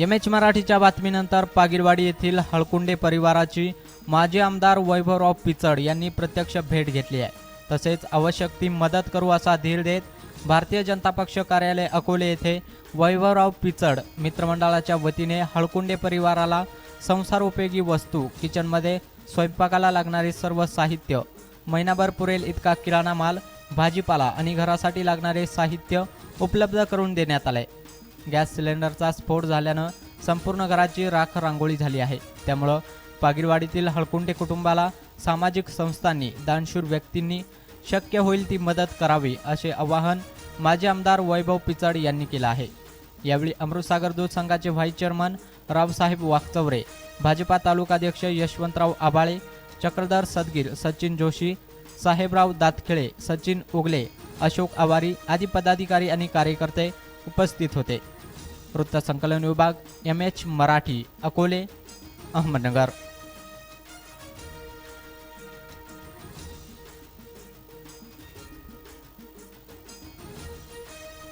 M H मराठीच्या बातमीनंतर पागिरवाडी येथील हळकुंडे परिवाराची माजी आमदार वैभवराव पिचड यांनी प्रत्यक्ष भेट घेतली आहे. तसेच आवश्यक ती मदत करू असा धीर देत भारतीय जनता पक्ष कार्यालय अकोले येथे वैभवराव पिचड मित्रमंडळाच्या वतीने हळकुंडे परिवाराला संसार उपयोगी वस्तू किचनमध्ये स्वयंपाकाला लागणारे सर्व साहित्य महिनाभर पुरेल इतका किराणा माल भाजीपाला आणि घरासाठी लागणारे साहित्य उपलब्ध करून देण्यात आले गॅस सिलेंडरचा स्फोट झाल्यानं संपूर्ण घराची राख रांगोळी झाली आहे. त्यामुळं पागिरवाडीतील हळकुंडे कुटुंबाला सामाजिक संस्थांनी दानशूर व्यक्तींनी शक्य होईल ती मदत करावी असे आवाहन माजी आमदार वैभव पिचड यांनी केलं आहे. यावेळी अमृतसागर दूध संघाचे व्हाईस चेअरमन रावसाहेब वाकचौरे भाजपा तालुकाध्यक्ष यशवंतराव आबाळे चक्रधर सदगीर सचिन जोशी साहेबराव दातखिळे सचिन उगले अशोक आवारी आदी पदाधिकारी आणि कार्यकर्ते उपस्थित होते. वृत्तसंकलन विभाग एम एच मराठी अकोले अहमदनगर.